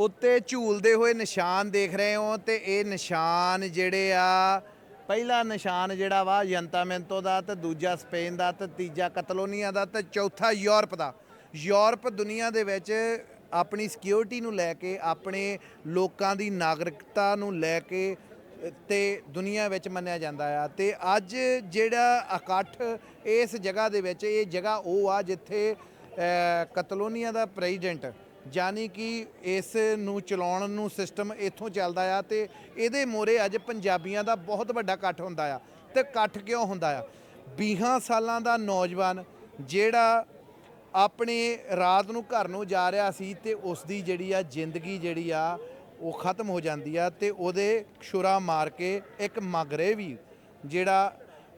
ਉੱਤੇ ਝੂਲਦੇ ਹੋਏ ਨਿਸ਼ਾਨ ਦੇਖ ਰਹੇ ਹੋ ਤੇ ਇਹ ਨਿਸ਼ਾਨ ਜਿਹੜੇ ਆ, ਪਹਿਲਾ ਨਿਸ਼ਾਨ ਜਿਹੜਾ ਵਾ ਯੰਤਾਮੈਂਤੋ ਦਾ ਤੇ ਦੂਜਾ ਸਪੇਨ ਦਾ ਤੇ ਤੀਜਾ ਕਤਲੋਨੀਆ ਦਾ ਤੇ ਚੌਥਾ ਯੂਰਪ ਦਾ। ਯੂਰਪ ਦੁਨੀਆ ਦੇ ਵਿੱਚ ਆਪਣੀ ਸਿਕਿਉਰਿਟੀ ਨੂੰ ਲੈ ਕੇ, ਆਪਣੇ ਲੋਕਾਂ ਦੀ ਨਾਗਰਿਕਤਾ ਨੂੰ ਲੈ ਕੇ, ਤੇ ਦੁਨੀਆ ਵਿੱਚ ਮੰਨਿਆ ਜਾਂਦਾ ਆ। ਤੇ ਅੱਜ ਜਿਹੜਾ ਇਕੱਠ ਇਸ ਜਗ੍ਹਾ ਦੇ ਵਿੱਚ, ਇਹ ਜਗ੍ਹਾ ਉਹ ਆ ਜਿੱਥੇ ਕਤਲੋਨੀਆ ਦਾ ਪ੍ਰੈਜ਼ੀਡੈਂਟ ਯਾਨੀ ਕਿ ਇਸ ਨੂੰ ਚਲਾਉਣ ਨੂੰ ਸਿਸਟਮ ਇੱਥੋਂ ਚੱਲਦਾ ਆ ਤੇ ਇਹਦੇ ਮੋਰੇ ਅੱਜ ਪੰਜਾਬੀਆਂ ਦਾ ਬਹੁਤ ਵੱਡਾ ਇਕੱਠ ਹੁੰਦਾ ਆ ਤੇ ਇਕੱਠ ਕਿਉਂ ਹੁੰਦਾ ਆ? 20 ਸਾਲਾਂ ਦਾ ਨੌਜਵਾਨ ਜਿਹੜਾ ਆਪਣੇ ਰਾਤ ਨੂੰ ਘਰ ਨੂੰ ਜਾ ਰਿਹਾ ਸੀ ਤੇ ਉਸ ਦੀ ਜਿਹੜੀ ਆ ਜ਼ਿੰਦਗੀ ਜਿਹੜੀ ਆ ਉਹ ਖਤਮ ਹੋ ਜਾਂਦੀ ਆ ਤੇ ਉਹਦੇ ਛੁਰਾ ਮਾਰ ਕੇ ਇੱਕ ਮਗਰੇ ਵੀ ਜਿਹੜਾ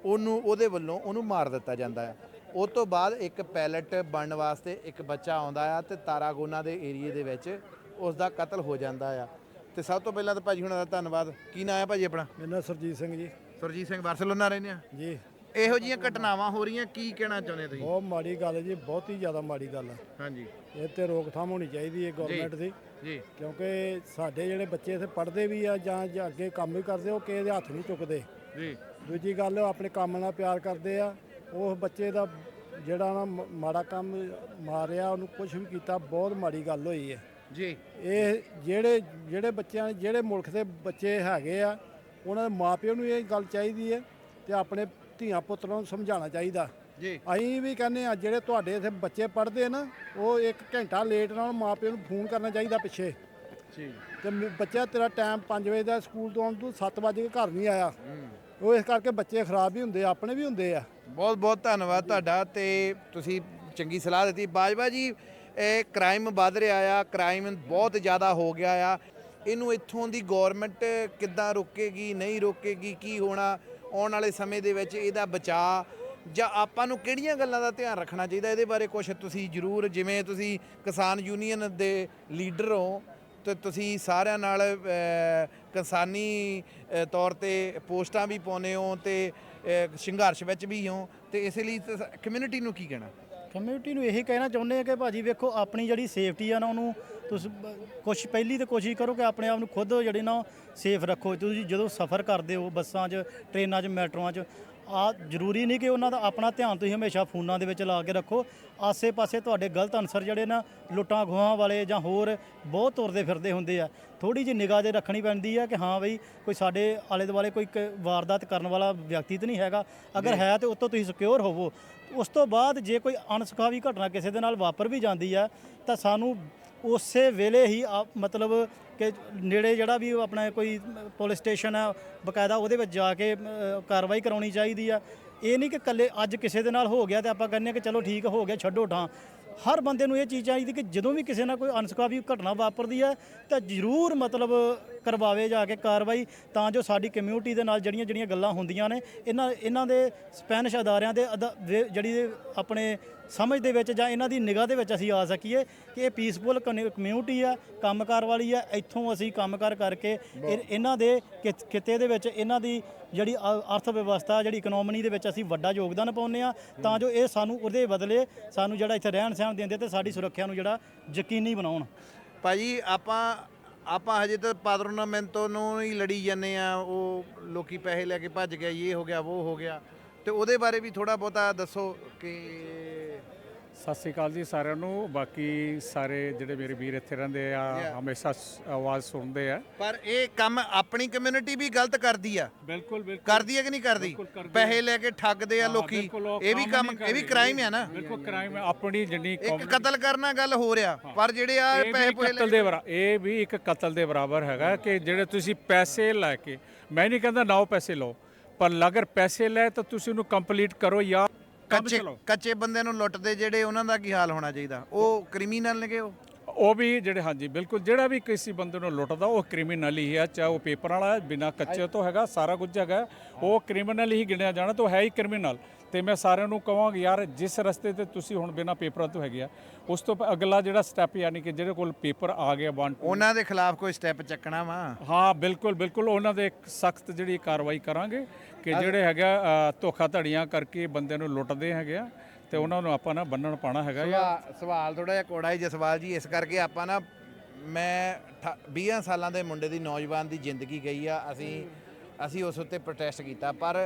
ਉਹਨੂੰ ਉਹਦੇ ਵੱਲੋਂ ਉਹਨੂੰ ਮਾਰ ਦਿੱਤਾ ਜਾਂਦਾ ਆ। ਉਸ ਤੋਂ ਬਾਅਦ ਇੱਕ ਪੈਲਟ ਬਣਨ ਵਾਸਤੇ ਇੱਕ ਬੱਚਾ ਆਉਂਦਾ ਆ ਤੇ ਤਾਰਾਗੋਨਾ ਦੇ ਏਰੀਏ ਦੇ ਵਿੱਚ ਉਸ ਦਾ ਕਤਲ ਹੋ ਜਾਂਦਾ ਆ। ਤੇ ਸਭ ਤੋਂ ਪਹਿਲਾਂ ਤਾਂ ਭਾਜੀ ਹੁਣਾਂ ਦਾ ਧੰਨਵਾਦ। ਕੀ ਨਾਂ ਹੈ ਭਾਜੀ ਆਪਣਾ? ਮੇਰਾ ਸਰਜੀਤ ਸਿੰਘ ਜੀ। ਸੁਰਜੀਤ ਸਿੰਘ ਬਾਰਸਲੋਨਾ ਰਹਿੰਦੇ ਆ? ਜੀ। ਇਹੋ ਜਿਹੀਆਂ ਘਟਨਾਵਾਂ ਹੋ ਰਹੀਆਂ ਕੀ ਕਹਿਣਾ ਚਾਹੁੰਦੇ ਤੁਸੀਂ? ਬਹੁਤ ਮਾੜੀ ਗੱਲ ਹੈ ਜੀ ਬਹੁਤ ਹੀ ਜ਼ਿਆਦਾ ਮਾੜੀ ਗੱਲ ਹੈ। ਹਾਂਜੀ। ਇਹ ਤੇ ਰੋਕਥਾਮ ਹੋਣੀ ਚਾਹੀਦੀ ਹੈ ਗਵਰਨਮੈਂਟ ਦੀ। ਜੀ। ਕਿਉਂਕਿ ਸਾਡੇ ਜਿਹੜੇ ਬੱਚੇ ਇੱਥੇ ਪੜ੍ਹਦੇ ਵੀ ਆ ਜਾਂ ਜਾਂ ਅੱਗੇ ਕੰਮ ਵੀ ਕਰਦੇ ਉਹ ਕਿਸੇ ਦੇ ਹੱਥ ਨਹੀਂ ਚੁੱਕਦੇ। ਜੀ। ਦੂਜੀ ਗੱਲ ਉਹ ਆਪਣੇ ਕੰਮ ਨਾਲ ਪਿਆਰ ਕਰਦੇ ਆ। ਉਸ ਬੱਚੇ ਦਾ ਜਿਹੜਾ ਨਾ ਮ- ਮਾੜਾ ਕੰਮ ਮਾਰਿਆ ਉਹਨੂੰ ਕੁਝ ਵੀ ਕੀਤਾ ਬਹੁਤ ਮਾੜੀ ਗੱਲ ਹੋਈ ਹੈ। ਜੀ। ਇਹ ਜਿਹੜੇ ਜਿਹੜੇ ਬੱਚਿਆਂ ਜਿਹੜੇ ਮੁਲਕ ਦੇ ਬੱਚੇ ਹੈਗੇ ਆ ਉਹਨਾਂ ਦੇ ਮਾਪਿਆਂ ਨੂੰ ਇਹ ਗੱਲ ਚਾਹੀਦੀ ਹੈ ਤੇ ਆਪਣੇ ਧੀਆਂ ਪੁੱਤਰਾਂ ਨੂੰ ਸਮਝਾਉਣਾ ਚਾਹੀਦਾ। ਜੀ। ਅਸੀਂ ਵੀ ਕਹਿੰਦੇ ਆ ਜਿਹੜੇ ਤੁਹਾਡੇ ਇੱਥੇ ਬੱਚੇ ਪੜ੍ਹਦੇ ਨਾ ਉਹ ਇੱਕ ਘੰਟਾ ਲੇਟ ਨਾਲ ਮਾਪਿਆਂ ਨੂੰ ਫੋਨ ਕਰਨਾ ਚਾਹੀਦਾ ਪਿੱਛੇ। ਜੀ। ਤੇ ਮ- ਬੱਚਾ ਤੇਰਾ ਟਾਈਮ 5 ਵਜੇ ਦਾ ਸਕੂਲ ਤੋਂ ਆਉਣ ਤੋਂ 7 ਵਜੇ ਘਰ ਨਹੀਂ ਆਇਆ। ਉਹ ਇਸ ਕਰਕੇ ਬੱਚੇ ਖਰਾਬ ਵੀ ਹੁੰਦੇ ਆ, ਆਪਣੇ ਵੀ ਹੁੰਦੇ ਆ। ਬਹੁਤ ਬਹੁਤ ਧੰਨਵਾਦ ਤੁਹਾਡਾ ਤੇ ਤੁਸੀਂ ਚੰਗੀ ਸਲਾਹ ਦਿੱਤੀ। ਬਾਜਵਾ ਜੀ, ਇਹ ਕ੍ਰਾਈਮ ਵੱਧ ਰਿਹਾ ਆ ਕ੍ਰਾਈਮ ਬਹੁਤ ਜ਼ਿਆਦਾ ਹੋ ਗਿਆ ਆ। ਇਹਨੂੰ ਇੱਥੋਂ ਦੀ ਗਵਰਨਮੈਂਟ ਕਿੱਦਾਂ ਰੋਕੇਗੀ, ਨਹੀਂ ਰੋਕੇਗੀ, ਕੀ ਹੋਣਾ, ਆਉਣ ਵਾਲੇ ਸਮੇਂ ਦੇ ਵਿੱਚ ਇਹਦਾ ਬਚਾਅ ਜਾਂ ਆਪਾਂ ਨੂੰ ਕਿਹੜੀਆਂ ਗੱਲਾਂ ਦਾ ਧਿਆਨ ਰੱਖਣਾ ਚਾਹੀਦਾ? ਇਹਦੇ ਬਾਰੇ ਕੁਝ ਤੁਸੀਂ ਜਰੂਰ, ਜਿਵੇਂ ਤੁਸੀਂ ਕਿਸਾਨ ਯੂਨੀਅਨ ਦੇ ਲੀਡਰ ਹੋ ਤੇ ਤੁਸੀਂ ਸਾਰਿਆਂ ਨਾਲ ਕਿਸਾਨੀ ਤੌਰ ਤੇ ਪੋਸਟਾਂ ਵੀ ਪਾਉਂਦੇ ਹੋ ਤੇ ਸੰਘਰਸ਼ ਵਿੱਚ ਵੀ ਹੋ ਤੇ ਇਸ ਲਈ ਕਮਿਊਨਿਟੀ ਨੂੰ ਕੀ ਕਹਿਣਾ? ਕਮਿਊਨਿਟੀ ਨੂੰ ਇਹੀ ਕਹਿਣਾ ਚਾਹੁੰਦੇ ਆ ਕਿ ਭਾਜੀ ਵੇਖੋ, ਆਪਣੀ ਜਿਹੜੀ ਸੇਫਟੀ ਆ ਨਾ ਉਹਨੂੰ ਤੁਸੀਂ ਕੁਛ ਪਹਿਲੀ ਤੇ ਕੋਸ਼ਿਸ਼ ਕਰੋ ਕਿ ਆਪਣੇ ਆਪ ਨੂੰ ਖੁਦ ਜਿਹੜੇ ਨਾ ਸੇਫ ਰੱਖੋ। ਤੁਸੀਂ ਜਦੋਂ ਸਫ਼ਰ ਕਰਦੇ ਹੋ ਬੱਸਾਂ 'ਚ, ਟ੍ਰੇਨਾਂ 'ਚ, ਮੈਟਰੋਆਂ 'ਚ ਆ ਜ਼ਰੂਰੀ ਨਹੀਂ ਕਿ ਉਹਨਾਂ ਦਾ ਆਪਣਾ ਧਿਆਨ ਤੁਸੀਂ ਹਮੇਸ਼ਾ ਫੋਨਾਂ ਦੇ ਵਿੱਚ ਲਾ ਕੇ ਰੱਖੋ। ਆਸੇ-ਪਾਸੇ ਤੁਹਾਡੇ ਗਲਤ ਅਨਸਰ ਜਿਹੜੇ ਨਾ ਲੁੱਟਾਂ ਖੋਹਾਂ ਵਾਲੇ ਜਾਂ ਹੋਰ ਬਹੁਤ ਤੁਰਦੇ ਫਿਰਦੇ ਹੁੰਦੇ ਆ। ਥੋੜੀ ਜਿਹੀ ਨਿਗਾਹ ਦੇ ਰੱਖਣੀ ਪੈਂਦੀ ਆ ਕਿ ਹਾਂ ਬਈ ਕੋਈ ਸਾਡੇ ਆਲੇ ਦੁਆਲੇ ਕੋਈ ਕ- ਵਾਰਦਾਤ ਕਰਨ ਵਾਲਾ ਵਿਅਕਤੀ ਤਾਂ ਨਹੀਂ ਹੈਗਾ। ਅਗਰ ਹੈ ਤੇ ਉਤੋਂ ਤੁਸੀਂ ਸਿਕਿਉਰ ਹੋਵੋ। ਉਸ ਤੋਂ ਬਾਅਦ ਜੇ ਕੋਈ ਅਣਸੁਖਾਵੀ ਘਟਨਾ ਕਿਸੇ ਦੇ ਨਾਲ ਵਾਪਰ ਵੀ ਜਾਂਦੀ ਆ ਤਾਂ ਸਾਨੂੰ ਉਸੇ ਵੇਲੇ ਹੀ ਆ- ਮਤਲਬ ਕਿ ਨੇੜੇ ਜਿਹੜਾ ਵੀ ਉਹ ਆਪਣਾ ਕੋਈ ਪੁਲਿਸ ਸਟੇਸ਼ਨ ਆ ਬਕਾਇਦਾ ਉਹਦੇ ਵਿੱਚ ਜਾ ਕੇ ਅ, ਕਾਰਵਾਈ ਕਰਾਉਣੀ ਚਾਹੀਦੀ ਆ। ਇਹ ਨਹੀਂ ਕਿ ਕੱਲੇ ਅੱਜ ਕਿਸੇ ਦੇ ਨਾਲ ਹੋ ਗਿਆ ਤੇ ਆਪਾਂ ਕਹਿੰਦੇ ਹਾਂ ਕਿ ਚਲੋ ਠੀਕ ਹੋ ਗਿਆ ਛੱਡੋ ਠਾਂ। ਹਰ ਬੰਦੇ ਨੂੰ ਇਹ ਚੀਜ਼ ਚਾਹੀਦੀ ਕਿ ਜਦੋਂ ਵੀ ਕਿਸੇ ਨਾਲ ਕੋਈ ਅਨਸੁਖਾਵੀ ਘਟਨਾ ਵਾਪਰਦੀ ਹੈ ਤਾਂ ਜ਼ਰੂਰ ਮਤਲਬ ਕਰਵਾਵੇ ਜਾ ਕੇ ਕਾਰਵਾਈ ਤਾਂ ਜੋ ਸਾਡੀ ਕਮਿਊਨਿਟੀ ਦੇ ਨਾਲ ਜਿਹੜੀਆਂ ਜਿਹੜੀਆਂ ਗੱਲਾਂ ਹੁੰਦੀਆਂ ਨੇ ਇਹਨਾਂ ਇਹਨਾਂ ਦੇ ਸਪੈਨਿਸ਼ ਅਦਾਰਿਆਂ ਦੇ ਜਿਹੜੀ ਆਪਣੇ ਸਮਝ ਦੇ ਵਿੱਚ ਜਾਂ ਇਹਨਾਂ ਦੀ ਨਿਗਾਹ ਦੇ ਵਿੱਚ ਅਸੀਂ ਆ ਸਕੀਏ ਕਿ ਇਹ ਪੀਸਫੁਲ ਕਮਿਊਨਿਟੀ ਆ ਕੰਮਕਾਰ ਵਾਲੀ ਆ ਇੱਥੋਂ ਅਸੀਂ ਕੰਮਕਾਰ ਕਰਕੇ ਇਹ- ਇਹਨਾਂ ਦੇ ਕਿਤ- ਦੇ ਵਿੱਚ ਇਹਨਾਂ ਦੀ ਜਿਹੜੀ ਅਰਥ ਵਿਵਸਥਾ ਜਿਹੜੀ ਇਕਨੋਮੀ ਦੇ ਵਿੱਚ ਅਸੀਂ ਵੱਡਾ ਯੋਗਦਾਨ ਪਾਉਂਦੇ ਆ ਤਾਂ ਜੋ ਇਹ ਸਾਨੂੰ ਉਹਦੇ ਬਦਲੇ ਸਾਨੂੰ ਜਿਹੜਾ ਇੱਥੇ ਰਹਿਣ ਸਹਿਣ ਦਿੰਦੇ ਤੇ ਸਾਡੀ ਸੁਰੱਖਿਆ ਨੂੰ ਜਿਹੜਾ ਯਕੀਨੀ ਬਣਾਉਣ। ਭਾਜੀ ਆਪਾਂ ਆਪਾਂ ਹਜੇ ਤਾਂ ਪਾਦਰਨਾਮੈਂਟੋ ਨੂੰ ਹੀ ਲੜੀ ਜਾਂਦੇ ਆ, ਉਹ ਲੋਕੀ ਪੈਸੇ ਲੈ ਕੇ ਭੱਜ ਗਿਆ, ਇਹ ਹੋ ਗਿਆ, ਉਹ ਹੋ ਗਿਆ। ਤੇ ਉਹਦੇ ਬਾਰੇ ਵੀ ਥੋੜਾ ਬਹੁਤਾ ਦੱਸੋ ਕਿ ਸਤਿ ਸ੍ਰੀ ਅਕਾਲ ਜੀ ਸਾਰਿਆਂ ਨੂੰ। ਬਾਕੀ ਸਾਰੇ ਜਿਹੜੇ ਮੇਰੇ ਵੀਰ ਇੱਥੇ ਰਹਿੰਦੇ ਆ. ਹਮੇਸ਼ਾ ਸ- ਆਵਾਜ਼ ਸੁਣਦੇ ਆ। ਪਰ ਇਹ ਕੰਮ ਆਪਣੀ ਕਮਿਊਨਿਟੀ ਵੀ ਗਲਤ ਕਰਦੀ ਆ। ਬਿਲਕੁਲ ਬਿਲਕੁਲ। ਕਰਦੀ ਹੈ ਕਿ ਨਹੀਂ ਕਰਦੀ? ਬਿਲਕੁਲ ਕਰਦੀ ਹੈ। ਪੈਸੇ ਲੈ ਕੇ ਠੱਗਦੇ ਆ ਲੋਕੀ। ਬਿਲਕੁਲ ਉਹ ਇਹ ਵੀ ਕੰਮ ਨਹੀਂ ਇਹ ਵੀ ਕਰਦੇ। ਕ੍ਰਾਈਮ ਆ ਨਾ। ਬਿਲਕੁਲ ਕ੍ਰਾਈਮ ਆਪਣੀ ਜਿੰਨੀ ਇੱਕ ਕਤਲ ਕਰਨਾ ਗੱਲ ਹੋ। ਰਿਹਾ ਪਰ ਜਿਹੜੇ ਆ ਇਹ ਪੈਸੇ ਵੀ ਲੈ ਦੇ ਬਰਾ ਇਹ ਵੀ ਇੱਕ ਕਤਲ ਦੇ ਬਰਾਬਰ ਹੈਗਾ ਕਿ ਜਿਹੜੇ ਤੁਸੀਂ ਪੈਸੇ ਲੈ ਕੇ ਮੈਂ ਨਹੀਂ ਕਹਿੰਦਾ ਨਾਓ ਪੈਸੇ ਲਓ ਪਰ ਅਗਰ ਪੈਸੇ ਲੈ ਤਾਂ ਤੁਸੀਂ ਉਹਨੂੰ ਕੰਪਲੀਟ ਕਰੋ ਜਾਂ ਕੰਮ ਕੱਚੇ ਚਲਾਓ ਕੱਚੇ ਬੰਦੇ ਨੂੰ ਲੁੱਟਦੇ ਜਿਹੜੇ ਉਹਨਾਂ ਦਾ ਕੀ ਹਾਲ ਹੋਣਾ ਚਾਹੀਦਾ? ਉਹ ਕ੍ਰਿਮੀਨਲ ਨੇਗੇ ਉਹ? ਉਹ ਵੀ ਜਿਹੜੇ ਹਾਂਜੀ ਬਿਲਕੁਲ। ਜਿਹੜਾ ਵੀ ਕਿਸੇ ਬੰਦੇ ਨੂੰ ਲੁੱਟਦਾ ਉਹ ਕ੍ਰਿਮੀਨਲ ਹੀ ਹੈ ਚਾਹੇ ਉਹ ਪੇਪਰ ਵਾਲਾ ਬਿਨਾ ਕੱਚੇ ਤੋਂ ਹੈਗਾ ਸਾਰਾ ਕੁਝ ਹੈਗਾ। ਉਹ ਕ੍ਰਿਮੀਨਲ ਹੀ ਗਿਣਿਆ ਜਾਣਾ ਤਾਂ ਉਹ ਹੈ ਹੀ ਕ੍ਰਿਮੀਨਲ। ਤੇ ਮੈਂ ਸਾਰਿਆਂ ਨੂੰ ਕਹਾਂਗਾ ਯਾਰ ਜਿਸ ਰਸਤੇ ਤੇ ਤੁਸੀਂ ਹੁਣ ਬਿਨਾ ਪੇਪਰਾਂ ਤੋਂ ਹੈਗੇ ਆ ਉਸ ਤੋਂ ਅਗਲਾ ਜਿਹੜਾ ਸਟੈਪ ਯਾਨੀ ਕਿ ਜਿਹੜੇ ਕੋਲ ਪੇਪਰ ਆ ਗਿਆ ਵਨ ਉਹਨਾਂ ਦੇ ਖਿਲਾਫ ਕੋਈ ਸਟੈਪ ਚੱਕਣਾ ਵਾ? ਹਾਂ ਬਿਲਕੁਲ ਬਿਲਕੁਲ ਉਹਨਾਂ ਦੇ ਸਖਤ ਜਿਹੜੀ ਕਾਰਵਾਈ ਕਰਾਂਗੇ ਕਿ ਜਿਹੜੇ ਹੈਗਾ ਧੋਖਾ ਧੜੀਆਂ ਕਰਕੇ ਬੰਦੇ ਨੂੰ ਲੁੱਟਦੇ ਹੈਗੇ ਆ ਤੇ ਉਹਨਾਂ ਨੂੰ ਆਪਾਂ ਨਾ ਬੰਨਣ ਪਾਣਾ ਹੈਗਾ ਸਵਾ- ਸਵਾਲ ਥੋੜਾ ਜਿਹਾ ਕੋੜਾ ਹੈ ਜਸਵਾਲ ਜੀ ਇਸ ਕਰਕੇ ਆਪਾਂ ਨਾ ਮੈਂ 20 ਸਾਲਾਂ ਦੇ ਮੁੰਡੇ ਦੀ ਨੌਜਵਾਨ ਦੀ ਜ਼ਿੰਦਗੀ ਗਈ ਆ ਅਸੀਂ ਅਸੀਂ ਉਸ ਉੱਤੇ ਪ੍ਰੋਟੈਸਟ ਕੀਤਾ ਪਰ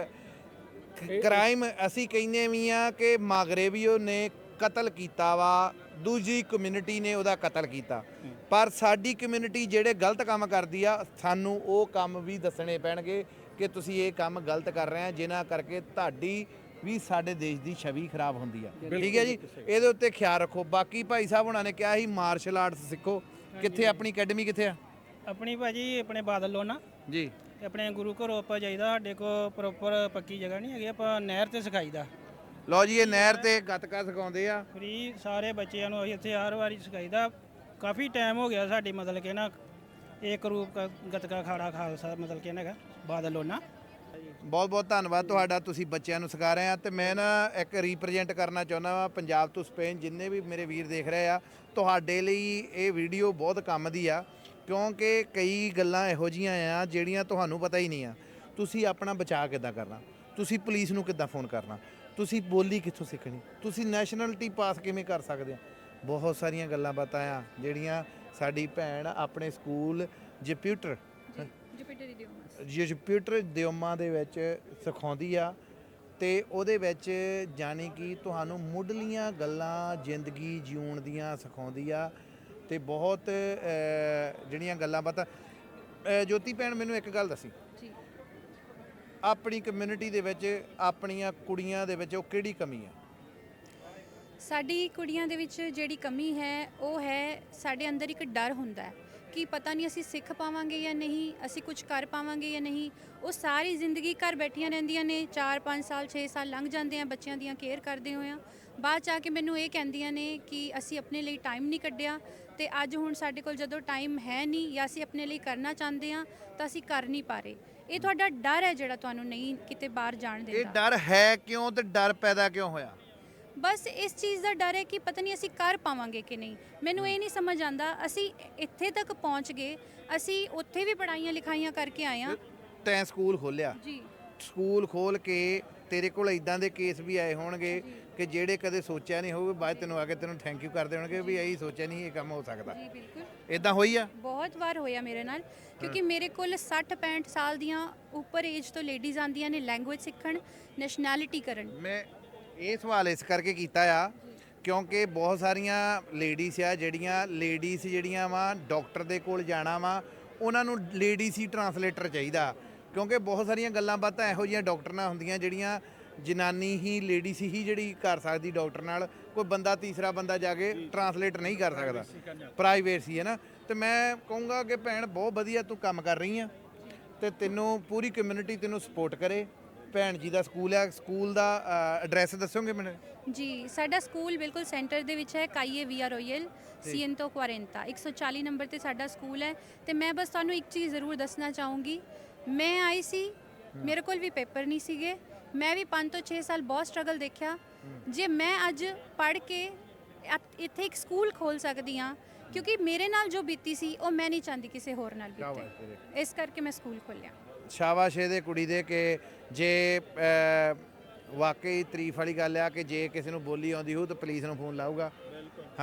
ਕ੍ਰਾਈਮ ਅਸੀਂ ਕਹਿੰਦੇ ਵੀ ਆ ਕਿ ਮਾਗਰੇਬੀਓ ਨੇ ਕਤਲ ਕੀਤਾ ਵਾ ਦੂਜੀ ਕਮਿਊਨਿਟੀ ਨੇ ਉਹਦਾ ਕਤਲ ਕੀਤਾ। ਪਰ ਸਾਡੀ ਕਮਿਊਨਿਟੀ ਜਿਹੜੇ ਗਲਤ ਕੰਮ ਕਰਦੀ ਆ ਸਾਨੂੰ ਉਹ ਕੰਮ ਵੀ ਦੱਸਣੇ ਪੈਣਗੇ ਕਿ ਤੁਸੀਂ ਇਹ ਕੰਮ ਗਲਤ ਕਰ ਰਹੇ ਆ ਜਿਨ੍ਹਾਂ ਕਰਕੇ ਤੁਹਾਡੀ ਵੀ ਸਾਡੇ ਦੇਸ਼ ਦੀ ਛਵੀ ਖਰਾਬ ਹੁੰਦੀ ਆ। ਠੀਕ ਹੈ ਜੀ? ਇਹਦੇ ਉੱਤੇ ਖਿਆਲ ਰੱਖੋ। ਬਾਕੀ ਭਾਈ ਸਾਹਿਬ ਹੁਣਾਂ ਨੇ ਕਿਹਾ ਸੀ ਮਾਰਸ਼ਲ ਆਰਟਸ ਸਿੱਖੋ। ਕਿੱਥੇ ਆਪਣੀ ਅਕੈਡਮੀ ਕਿੱਥੇ ਆ? ਆਪਣੀ ਭਾਜੀ ਆਪਣੇ ਬਾਦਲ ਲੋਨਾ ਜੀ। ਤੇ ਆਪਣੇ ਗੁਰੂ ਘਰੋਂ ਆਪਾਂ ਜਾਈਦਾ ਸਾਡੇ ਕੋਲ ਪ੍ਰੋਪਰ ਪੱਕੀ ਜਗ੍ਹਾ ਨਹੀਂ ਹੈਗੀ ਆਪਾਂ ਨਹਿਰ ਤੇ ਸਿਖਾਈਦਾ। ਲਓ ਜੀ ਇਹ ਨਹਿਰ ਤੇ ਗੱਤਕਾ ਸਿਖਾਉਂਦੇ ਆ। ਫ੍ਰੀ ਸਾਰੇ ਬੱਚਿਆਂ ਨੂੰ ਅਸੀਂ ਇੱਥੇ ਹਰ ਵਾਰੀ ਸਿਖਾਈਦਾ। ਕਾਫੀ ਟਾਈਮ ਹੋ ਗਿਆ ਸਾਡੀ ਮਤਲਬ ਕਿ ਨਾ ਇੱਕ ਰੂਪ ਗੱਤਕਾ ਖਾੜਾ ਖਾਲਸਾ ਮਤਲਬ ਕਿ ਨਾ ਹੈਗਾ ਬਾਦਲ ਲੋਨਾ ਬਹੁਤ ਬਹੁਤ ਧੰਨਵਾਦ ਤੁਹਾਡਾ ਤੁਸੀਂ ਬੱਚਿਆਂ ਨੂੰ ਸਿਖਾ ਰਹੇ ਆ। ਤੇ ਮੈਂ ਨਾ ਇੱਕ ਰਿਪਰੈਜ਼ੈਂਟ ਕਰਨਾ ਚਾਹੁੰਦਾ ਵਾਂ ਪੰਜਾਬ ਤੋਂ ਸਪੇਨ ਜਿੰਨੇ ਵੀ ਮੇਰੇ ਵੀਰ ਦੇਖ ਰਹੇ ਆ ਤੁਹਾਡੇ ਲਈ ਇਹ ਵੀਡੀਓ ਬਹੁਤ ਕੰਮ ਦੀ ਆ। ਕਿਉਂਕਿ ਕਈ ਗੱਲਾਂ ਇਹੋ ਜੀਆਂ ਆ ਜਿਹੜੀਆਂ ਤੁਹਾਨੂੰ ਪਤਾ ਹੀ ਨਹੀਂ ਆ। ਤੁਸੀਂ ਆਪਣਾ ਬਚਾਅ ਕਿੱਦਾਂ ਕਰਨਾ? ਤੁਸੀਂ ਪੁਲਿਸ ਨੂੰ ਕਿੱਦਾਂ ਫੋਨ ਕਰਨਾ? ਤੁਸੀਂ ਬੋਲੀ ਕਿੱਥੋਂ ਸਿੱਖਣੀ? ਤੁਸੀਂ ਨੈਸ਼ਨਲਿਟੀ ਪਾਸ ਕਿਵੇਂ ਕਰ ਸਕਦੇ ਆ? ਬਹੁਤ ਸਾਰੀਆਂ ਗੱਲਾਂ ਬਾਤਾਂ ਆ ਜਿਹੜੀਆਂ ਸਾਡੀ ਭੈਣ ਆਪਣੇ ਸਕੂਲ ਜਪਿਊਟਰ ਜਪਿਊਟਰ ਦਿਓਮਾ ਦੇ ਵਿੱਚ ਸਿਖਾਉਂਦੀ ਆ ਤੇ ਉਹਦੇ ਵਿੱਚ ਜਾਣੀ ਕਿ ਤੁਹਾਨੂੰ ਮੁੱਢਲੀਆਂ ਗੱਲਾਂ ਜ਼ਿੰਦਗੀ ਜਿਉਣ ਦੀਆਂ ਸਿਖਾਉਂਦੀ ਆ। ਤੇ ਬਹੁਤ ਜਿਹੜੀਆਂ ਗੱਲਾਂ ਬਾਤਾਂ। ਜੋਤੀ ਭੈਣ ਮੈਨੂੰ ਇੱਕ ਗੱਲ ਦੱਸੀ। ਜੀ। ਆਪਣੀ ਕਮਿਊਨਿਟੀ ਦੇ ਵਿੱਚ ਆਪਣੀਆਂ ਕੁੜੀਆਂ ਦੇ ਵਿੱਚ ਉਹ ਕਿਹੜੀ ਕਮੀ ਆ? ਸਾਡੀ ਕੁੜੀਆਂ ਦੇ ਵਿੱਚ ਜਿਹੜੀ ਕਮੀ ਹੈ ਉਹ ਹੈ ਸਾਡੇ ਅੰਦਰ ਇੱਕ ਡਰ ਹੁੰਦਾ ਹੈ ਕਿ ਪਤਾ ਨਹੀਂ ਅਸੀਂ ਸਿੱਖ ਪਾਵਾਂਗੇ ਜਾਂ ਨਹੀਂ ਅਸੀਂ ਕੁਝ ਕਰ ਪਾਵਾਂਗੇ ਜਾਂ ਨਹੀਂ। ਉਹ ਸਾਰੀ ਜ਼ਿੰਦਗੀ ਘਰ ਬੈਠੀਆਂ ਰਹਿੰਦੀਆਂ ਨੇ 4-5 ਸਾਲ 6 ਸਾਲ ਲੰਘ ਜਾਂਦੇ ਆ ਬੱਚਿਆਂ ਦੀਆਂ ਕੇਅਰ ਕਰਦੇ ਹੋਇਆ ਬਾਅਦ ਚ ਆ ਕੇ ਮੈਨੂੰ ਇਹ ਕਹਿੰਦੀਆਂ ਨੇ ਕਿ ਅਸੀਂ ਆਪਣੇ ਲਈ ਟਾਈਮ ਨਹੀਂ ਕੱਢਿਆ ਤੇ ਅੱਜ ਹੁਣ ਸਾਡੇ ਕੋਲ ਜਦੋਂ ਟਾਈਮ ਹੈ ਨਹੀਂ ਜਾਂ ਅਸੀਂ ਆਪਣੇ ਲਈ ਕਰਨਾ ਚਾਹੁੰਦੇ ਆ ਤਾਂ ਅਸੀਂ ਕਰ ਨਹੀਂ ਪਾ ਰਹੇ। ਇਹ ਤੁਹਾਡਾ ਡਰ ਹੈ ਜਿਹੜਾ ਤੁਹਾਨੂੰ ਨਹੀਂ ਕਿਤੇ ਬਾਹਰ ਜਾਣ ਇਹ ਦਿੰਦਾ। ਡਰ ਹੈ ਕਿਉਂ ਤੇ ਡਰ ਪੈਦਾ ਕਿਉਂ ਹੋਇਆ? ਬਸ ਇਸ ਚੀਜ਼ ਦਾ ਡਰ ਹੈ ਕਿ ਪਤਾ ਨਹੀਂ ਅਸੀਂ ਕਰ ਪਾਵਾਂਗੇ ਕਿ ਨਹੀਂ। ਮੈਨੂੰ ਇਹ ਨਹੀਂ ਸਮਝ ਆਂਦਾ ਅਸੀਂ ਇੱਥੇ ਤੱਕ ਪਹੁੰਚ ਗਏ ਅਸੀਂ ਉੱਥੇ ਵੀ ਪੜਾਈਆਂ ਲਿਖਾਈਆਂ ਕਰਕੇ ਆਏ ਆ ਤੈਂ ਸਕੂਲ ਖੋਲਿਆ ਜੀ। ਸਕੂਲ ਖੋਲ ਕੇ ਤੇਰੇ ਕੋਲ ਇਦਾਂ ਦੇ ਕੇਸ ਵੀ ਆਏ ਹੋਣਗੇ ਕਿ ਜਿਹੜੇ ਕਦੇ ਸੋਚਿਆ ਨਹੀਂ ਹੋਵੇ ਬਾਅਦ ਤੈਨੂੰ ਆ ਕੇ ਤੈਨੂੰ ਥੈਂਕ ਯੂ ਕਰਦੇ ਹੋਣਗੇ ਵੀ ਇਹੀ ਸੋਚਿਆ ਨਹੀਂ ਇਹ ਕੰਮ ਹੋ ਸਕਦਾ। ਜੀ ਬਿਲਕੁਲ। ਇਦਾਂ ਹੋਈ ਆ? ਬਹੁਤ ਵਾਰ ਹੋਇਆ ਮੇਰੇ ਨਾਲ ਕਿਉਂਕਿ ਮੇਰੇ ਕੋਲ 60 65 ਸਾਲ ਦੀਆਂ ਉੱਪਰ ਏਜ ਤੋਂ ਲੇਡੀਜ਼ ਆਂਦੀਆਂ ਨੇ ਲੈਂਗੁਏਜ ਸਿੱਖਣ ਨੈਸ਼ਨੈਲਿਟੀ ਕਰਨ। ਮੈਂ ਇਹ ਸਵਾਲ ਇਸ ਕਰਕੇ ਕੀਤਾ ਆ ਕਿਉਂਕਿ ਬਹੁਤ ਸਾਰੀਆਂ ਲੇਡੀਜ਼ ਆ ਜਿਹੜੀਆਂ ਲੇਡੀਜ਼ ਜਿਹੜੀਆਂ ਵਾ ਡਾਕਟਰ ਦੇ ਕੋਲ ਜਾਣਾ ਵਾ ਉਹਨਾਂ ਨੂੰ ਲੇਡੀਜ਼ ਹੀ ਟਰਾਂਸਲੇਟਰ ਚਾਹੀਦਾ। ਕਿਉਂਕਿ ਬਹੁਤ ਸਾਰੀਆਂ ਗੱਲਾਂ ਬਾਤਾਂ ਇਹੋ ਜਿਹੀਆਂ ਡਾਕਟਰ ਨਾਲ ਹੁੰਦੀਆਂ ਜਿਹੜੀਆਂ ਜਨਾਨੀ ਹੀ ਲੇਡੀਜ਼ ਹੀ ਜਿਹੜੀ ਕਰ ਸਕਦੀ ਡਾਕਟਰ ਨਾਲ। ਕੋਈ ਬੰਦਾ ਤੀਸਰਾ ਬੰਦਾ ਜਾ ਕੇ ਟਰਾਂਸਲੇਟ ਨਹੀਂ ਕਰ ਸਕਦਾ। ਪ੍ਰਾਈਵੇਸੀ ਹੈ ਨਾ? ਤੇ ਮੈਂ ਕਹੂੰਗਾ ਕਿ ਭੈਣ ਬਹੁਤ ਵਧੀਆ ਤੂੰ ਕੰਮ ਕਰ ਰਹੀ ਆ। ਤੇ ਤੈਨੂੰ ਪੂਰੀ ਕਮਿਊਨਿਟੀ ਤੈਨੂੰ ਸਪੋਰਟ ਕਰੇ। ਭੈਣ ਜੀ ਦਾ ਸਕੂਲ ਹੈ ਸਕੂਲ ਦਾ ਐਡਰੈਸ ਦੱਸੋਗੇ ਮੈਨੂੰ? ਜੀ ਸਾਡਾ ਸਕੂਲ ਬਿਲਕੁਲ ਸੈਂਟਰ ਦੇ ਵਿੱਚ ਹੈ ਕਾਈਏ ਵੀਆਰ ਰੋਇਲ ਸੀਐਨਟੋ 40 140 ਨੰਬਰ ਤੇ ਸਾਡਾ ਸਕੂਲ ਹੈ। ਤੇ ਮੈਂ ਬਸ ਤੁਹਾਨੂੰ ਇੱਕ ਚੀਜ਼ ਜ਼ਰੂਰ ਦੱਸਣਾ ਚਾਹੂੰਗੀ। ਮੈਂ ਆਈ ਸੀ। ਮੇਰੇ ਕੋਲ ਵੀ ਪੇਪਰ ਨਹੀਂ ਸੀਗੇ। ਮੈਂ ਵੀ 5 ਤੋਂ 6 ਸਾਲ ਬਹੁਤ ਸਟਰਗਲ ਦੇਖਿਆ। ਜੇ ਮੈਂ ਅੱਜ ਪੜ੍ਹ ਕੇ ਇੱਥੇ ਇੱਕ ਸਕੂਲ ਖੋਲ ਸਕਦੀ ਹਾਂ ਕਿਉਂਕਿ ਮੇਰੇ ਨਾਲ ਜੋ ਬੀਤੀ ਸੀ ਉਹ ਮੈਂ ਨਹੀਂ ਚਾਹੁੰਦੀ ਕਿਸੇ ਹੋਰ ਨਾਲ ਬੀਤੇ। ਇਸ ਕਰਕੇ ਮੈਂ ਸਕੂਲ ਖੋਲ੍ਹਿਆ। ਸ਼ਾਬਾਸ਼ ਇਹਦੇ ਕੁੜੀ ਦੇ ਕਿ ਜੇ ਅਹ, ਵਾਕਈ ਤਾਰੀਫ ਵਾਲੀ ਗੱਲ ਆ ਕਿ ਜੇ ਕਿਸੇ ਨੂੰ ਬੋਲੀ ਆਉਂਦੀ ਹੋਊ ਤਾਂ ਪੁਲਿਸ ਨੂੰ ਫੋਨ ਲਾਊਗਾ।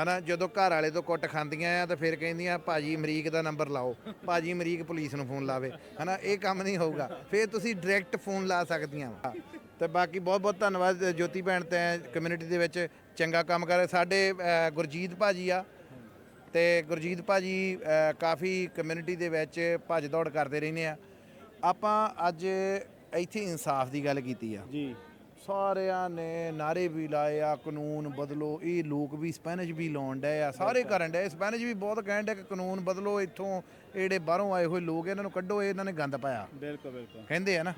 ਹਨਾ ਜਦੋਂ ਘਰ ਵਾਲੇ ਤੋਂ ਕੁੱਟ ਖਾਂਦੀਆਂ ਆ ਤਾਂ ਫਿਰ ਕਹਿੰਦੀਆਂ ਭਾਜੀ ਅਮਰੀਕ ਦਾ ਨੰਬਰ ਲਾਓ। ਭਾਜੀ ਅਮਰੀਕ ਪੁਲਿਸ ਨੂੰ ਫੋਨ ਲਾਵੇ। ਹਨਾ ਇਹ ਕੰਮ ਨਹੀਂ ਹੋਊਗਾ। ਫਿਰ ਤੁਸੀਂ ਡਾਇਰੈਕਟ ਫੋਨ ਲਾ ਸਕਦੀਆਂ ਵਾਂ। ਤੇ ਬਾਕੀ ਬਹੁਤ ਬਹੁਤ ਧੰਨਵਾਦ ਜੋਤੀ ਭੈਣ ਤੇ ਕਮਿਊਨਿਟੀ ਦੇ ਵਿੱਚ ਚੰਗਾ ਕੰਮ ਕਰ ਰਹੇ। ਸਾਡੇ ਅਹ, ਗੁਰਜੀਤ ਭਾਜੀ ਆ ਤੇ ਗੁਰਜੀਤ ਭਾਜੀ ਅ, ਕਾਫੀ ਕਮਿਊਨਿਟੀ ਦੇ ਵਿੱਚ ਭੱਜ ਦੌੜ ਕਰਦੇ ਰਹਿੰਦੇ ਆ। ਆਪਾਂ ਅੱਜ ਇੱਥੇ ਇਨਸਾਫ ਦੀ ਗੱਲ ਕੀਤੀ ਆ। ਜੀ। ਸਾਰਿਆਂ ਨੇ ਨਾਰੇ ਵੀ ਲਾਏ ਆ ਕਾਨੂੰਨ ਬਦਲੋ ਇਹ ਲੋਕ ਵੀ ਸਪੈਨਿਸ਼ ਵੀ ਲਾਉਣ ਡਏ ਆ ਸਾਰੇ ਕਰਨ ਡਏ। ਸਪੈਨਿਸ਼ ਵੀ ਬਹੁਤ ਕਹਿਣ ਡਏ ਕਿ ਕਾਨੂੰਨ ਬਦਲੋ ਇੱਥੋਂ ਇਹ ਜਿਹੜੇ ਬਾਹਰੋਂ ਆਏ ਹੋਏ ਲੋਕ ਇਹਨਾਂ ਨੂੰ ਕੱਢੋ ਇਹ ਇਹਨਾਂ ਨੇ ਗੰਦ ਪਾਇਆ। ਬਿਲਕੁਲ ਬਿਲਕੁਲ। ਕਹਿੰਦੇ ਆ ਨਾ।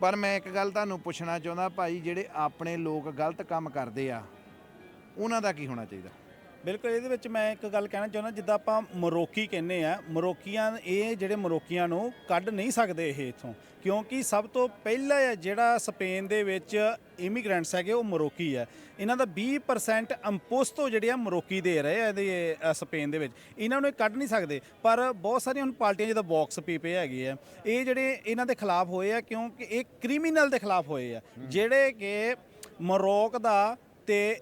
ਪਰ ਮੈਂ ਇੱਕ ਗੱਲ ਤੁਹਾਨੂੰ ਪੁੱਛਣਾ ਚਾਹੁੰਦਾ, ਭਾਈ ਜਿਹੜੇ ਆਪਣੇ ਲੋਕ ਗਲਤ ਕੰਮ ਕਰਦੇ ਆ, ਉਹਨਾਂ ਦਾ ਕੀ ਹੋਣਾ ਚਾਹੀਦਾ? ਬਿਲਕੁਲ, ਇਹਦੇ ਵਿੱਚ ਮੈਂ ਇੱਕ ਗੱਲ ਕਹਿਣਾ ਚਾਹੁੰਦਾ, ਜਿੱਦਾਂ ਆਪਾਂ ਮਰੋਕੀ ਕਹਿੰਦੇ ਆ, ਮਰੋਕੀਆਂ, ਇਹ ਜਿਹੜੇ ਮਰੋਕੀਆਂ ਨੂੰ ਕੱਢ ਨਹੀਂ ਸਕਦੇ ਇਹ ਇਥੋਂ, ਕਿਉਂਕਿ ਸਭ ਤੋਂ ਪਹਿਲਾ ਜਿਹੜਾ ਸਪੇਨ ਦੇ ਵਿੱਚ ਇਮੀਗ੍ਰੈਂਟਸ ਹੈਗੇ, ਉਹ ਮਰੋਕੀ ਹੈ। ਇਹਨਾਂ ਦਾ 20% ਅੰਪੋਸਤੋ ਜਿਹੜੇ ਆ, ਮਰੋਕੀ ਦੇ ਰਹੇ ਆ ਇਹਦੇ ਸਪੇਨ ਦੇ ਵਿੱਚ। ਇਹਨਾਂ ਨੂੰ ਇਹ ਕੱਢ ਨਹੀਂ ਸਕਦੇ, ਪਰ ਬਹੁਤ ਸਾਰੀਆਂ ਹੁਣ ਪਾਰਟੀਆਂ, ਜਿੱਦਾਂ ਬਾਕਸ ਪੀਪੇ ਹੈਗੇ ਆ, ਇਹ ਜਿਹੜੇ ਇਹਨਾਂ ਦੇ ਖਿਲਾਫ ਹੋਏ ਆ, ਕਿਉਂਕਿ ਇਹ ਕ੍ਰਿਮੀਨਲ ਦੇ ਖਿਲਾਫ ਹੋਏ ਆ, ਜਿਹੜੇ ਕਿ ਮਰੋਕ ਦਾ ਤੇ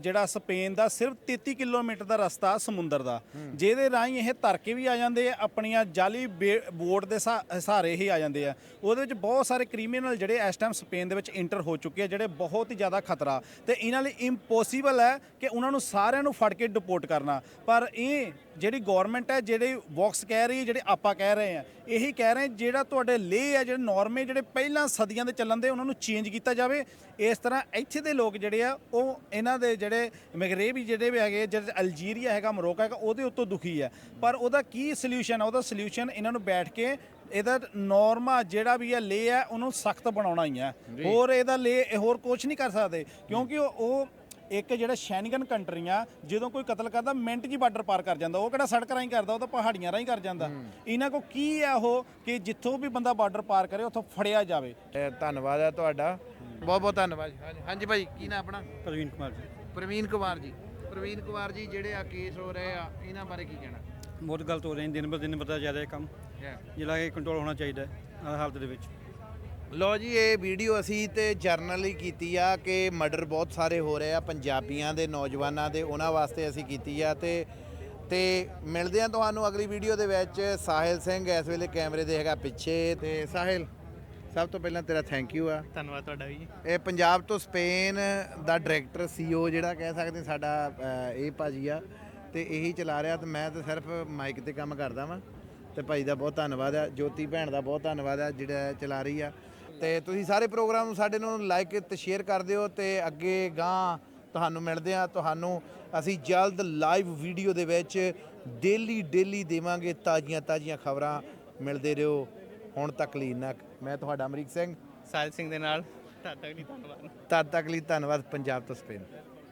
ਜਿਹੜਾ ਸਪੇਨ ਦਾ ਸਿਰਫ 33 ਕਿਲੋਮੀਟਰ ਦਾ ਰਸਤਾ ਸਮੁੰਦਰ ਦਾ। ਜਿਹਦੇ ਰਾਹੀਂ ਇਹ ਧਰ ਕੇ ਵੀ ਆ ਜਾਂਦੇ ਆ, ਆਪਣੀਆਂ ਜਾਲੀ ਬੇ- ਬੋਟ ਦੇ ਸਹਾ- ਸਹਾਰੇ ਹੀ ਆ ਜਾਂਦੇ ਆ। ਉਹਦੇ ਵਿੱਚ ਬਹੁਤ ਸਾਰੇ ਕ੍ਰਿਮੀਨਲ ਜਿਹੜੇ ਇਸ ਟਾਈਮ ਸਪੇਨ ਦੇ ਵਿੱਚ ਇੰਟਰ ਹੋ ਚੁੱਕੇ ਆ, ਜਿਹੜੇ ਬਹੁਤ ਹੀ ਜ਼ਿਆਦਾ ਖਤਰਾ। ਤੇ ਇਹਨਾਂ ਲਈ ਇੰਪੋਸੀਬਲ ਹੈ ਕਿ ਉਹਨਾਂ ਨੂੰ ਸਾਰਿਆਂ ਨੂੰ ਫੜ ਕੇ ਡਿਪੋਰਟ ਕਰਨਾ। ਪਰ ਇਹ ਜਿਹੜੀ ਗਵਰਨਮੈਂਟ ਹੈ ਜਿਹੜੀ ਬਾਕਸ ਕਹਿ ਰਹੀ ਹੈ ਜਿਹੜੇ ਆਪਾਂ ਕਹਿ ਰਹੇ ਆ ਇਹੀ ਕਹਿ ਰਹੇ ਜਿਹੜਾ ਤੁਹਾਡੇ ਲੇ ਆ ਜਿਹੜੇ ਨੋਰਮੇ ਜਿਹੜੇ ਪਹਿਲਾਂ ਸਦੀਆਂ ਦੇ ਚੱਲਣ ਦੇ ਉਹਨਾਂ ਨੂੰ ਚੇਂਜ ਕੀਤਾ ਜਾਵੇ। ਇਸ ਤਰ੍ਹਾਂ ਇੱਥੇ ਦੇ ਲੋਕ ਜਿਹੜੇ ਆ ਉਹ ਇਹਨਾਂ ਦੇ ਜਿਹੜੇ ਮਗਰੇਬੀ ਜਿਹੜੇ ਵੀ ਹੈਗੇ ਜਿਹੜੇ ਅਲਜੀਰੀਆ ਹੈਗਾ ਮਰੋਕਾ ਹੈਗਾ ਉਹਦੇ ਉੱਤੋਂ ਦੁਖੀ ਹੈ। ਪਰ ਉਹਦਾ ਕੀ ਸੋਲੂਸ਼ਨ ਹੈ ਉਹਦਾ ਸੋਲੂਸ਼ਨ ਇਹਨਾਂ ਨੂੰ ਬੈਠ ਕੇ ਇਹਦਾ ਨੋਰਮਾ ਜਿਹੜਾ ਵੀ ਹੈ ਲੇ ਹੈ ਉਹਨੂੰ ਸਖਤ ਬਣਾਉਣਾ ਹੀ ਹੈ ਹੋਰ ਇਹਦਾ ਲੇ ਹੋਰ ਕੁਝ ਨਹੀਂ ਕਰ ਸਕਦੇ। ਕਿਉਂਕਿ ਉਹ ਉਹ ਇੱਕ ਜਿਹੜਾ ਸ਼ੈਨਗਨ ਕੰਟਰੀਆਂ ਜਦੋਂ ਕੋਈ ਕਤਲ ਕਰਦਾ ਮਿੰਟ 'ਚ ਹੀ ਬਾਰਡਰ ਪਾਰ ਕਰ ਜਾਂਦਾ। ਉਹ ਕਿਹੜਾ ਸੜਕ ਰਾਹੀਂ ਕਰਦਾ ਉਹ ਤਾਂ ਪਹਾੜੀਆਂ ਰਾਹੀਂ ਕਰ ਜਾਂਦਾ। ਇਹਨਾਂ ਕੋ ਕੀ ਹੈ ਉਹ ਕਿ ਜਿੱਥੋਂ ਵੀ ਬੰਦਾ ਬਾਰਡਰ ਪਾਰ ਕਰੇ ਉੱਥੋਂ ਫੜਿਆ ਜਾਵੇ? ਇਹ ਧੰਨਵਾਦ ਹੈ ਤੁਹਾਡਾ। ਬਹੁਤ ਬਹੁਤ ਧੰਨਵਾਦ ਜੀ। ਹਾਂਜੀ- ਹਾਂਜੀ ਭਾਈ ਕੀ ਨਾਮ ਆਪਣਾ? ਪ੍ਰਵੀਨ ਕੁਮਾਰ ਜੀ। ਪ੍ਰਵੀਨ ਕੁਮਾਰ ਜੀ। ਪ੍ਰਵੀਨ ਕੁਮਾਰ ਜੀ ਜਿਹੜੇ ਆ ਕੇਸ ਹੋ ਰਹੇ ਆ ਇਹਨਾਂ ਬਾਰੇ ਕੀ ਕਹਿਣਾ? ਬਹੁਤ ਗਲਤ ਹੋ ਰਹੇ ਦਿਨ ਬ ਦਿਨ ਵਧਦਾ ਜਾ ਰਿਹਾ ਕੰਮ। ਜਿਹੜਾ ਕਿ ਕੰਟਰੋਲ ਹੋਣਾ ਚਾਹੀਦਾ ਹੈ ਹਾਲਤ ਦੇ ਵਿੱਚ। ਲੋ ਜੀ ਇਹ ਵੀਡੀਓ ਅਸੀਂ ਤੇ ਜਰਨਲੀ ਕੀਤੀ ਆ ਕਿ ਮਰਡਰ ਬਹੁਤ ਸਾਰੇ ਹੋ ਰਹੇ ਆ ਪੰਜਾਬੀਆਂ ਦੇ ਨੌਜਵਾਨਾਂ ਦੇ ਉਹਨਾਂ ਵਾਸਤੇ ਅਸੀਂ ਕੀਤੀ ਆ ਤੇ ਤੇ ਮਿਲਦੇ ਆ ਤੁਹਾਨੂੰ ਅਗਲੀ ਵੀਡੀਓ ਦੇ ਵਿੱਚ। ਸਾਹਿਲ ਸਿੰਘ ਇਸ ਵੇਲੇ ਕੈਮਰੇ ਦੇ ਹੈਗਾ ਪਿੱਛੇ ਤੇ ਸਾਹਿਲ ਸਭ ਤੋਂ ਪਹਿਲਾਂ ਤੇਰਾ ਥੈਂਕ ਯੂ ਆ। ਧੰਨਵਾਦ ਤੁਹਾਡਾ ਵੀ। ਇਹ ਪੰਜਾਬ ਤੋਂ ਸਪੇਨ ਦਾ ਡਾਇਰੈਕਟਰ ਸੀਓ ਜਿਹੜਾ ਕਹਿ ਸਕਦੇ ਸਾਡਾ ਇਹ ਭਾਜੀ ਆ ਤੇ ਇਹੀ ਚਲਾ ਰਿਹਾ ਤੇ ਮੈਂ ਤਾਂ ਸਿਰਫ ਮਾਈਕ ਤੇ ਕੰਮ ਕਰਦਾ ਵਾਂ ਤੇ ਭਾਈ ਦਾ ਬਹੁਤ ਧੰਨਵਾਦ ਆ ਜੋਤੀ ਭੈਣ ਦਾ ਬਹੁਤ ਧੰਨਵਾਦ ਆ ਜਿਹੜਾ ਚਲਾ ਰਹੀ ਆ। ਤੇ ਤੁਸੀਂ ਸਾਰੇ ਪ੍ਰੋਗਰਾਮ ਨੂੰ ਸਾਡੇ ਨੂੰ ਲਾਈਕ ਤੇ ਸ਼ੇਅਰ ਕਰ ਦਿਓ ਤੇ ਅੱਗੇ ਗਾਂ ਤੁਹਾਨੂੰ ਮਿਲਦੇ ਆ ਤੁਹਾਨੂੰ ਅਸੀਂ ਜਲਦ ਲਾਈਵ ਵੀਡੀਓ ਦੇ ਵਿੱਚ ਡੇਲੀ ਡੇਲੀ ਦੇਵਾਂਗੇ ਤਾਜ਼ੀਆਂ ਤਾਜ਼ੀਆਂ ਖਬਰਾਂ। ਮਿਲਦੇ ਰਹੋ। ਹੁਣ ਤੱਕ ਲਈ ਇੰਨਾ ਕੁ। ਮੈਂ ਤੁਹਾਡਾ ਅਮਰੀਕ ਸਿੰਘ। ਸਾਹਿਲ ਸਿੰਘ ਦੇ ਨਾਲ। ਤੁਹਾਡਾ ਵੀ ਧੰਨਵਾਦ। ਤਦ ਤੱਕ ਲਈ ਧੰਨਵਾਦ। ਪੰਜਾਬ ਤੋਂ ਸਪੇਨ।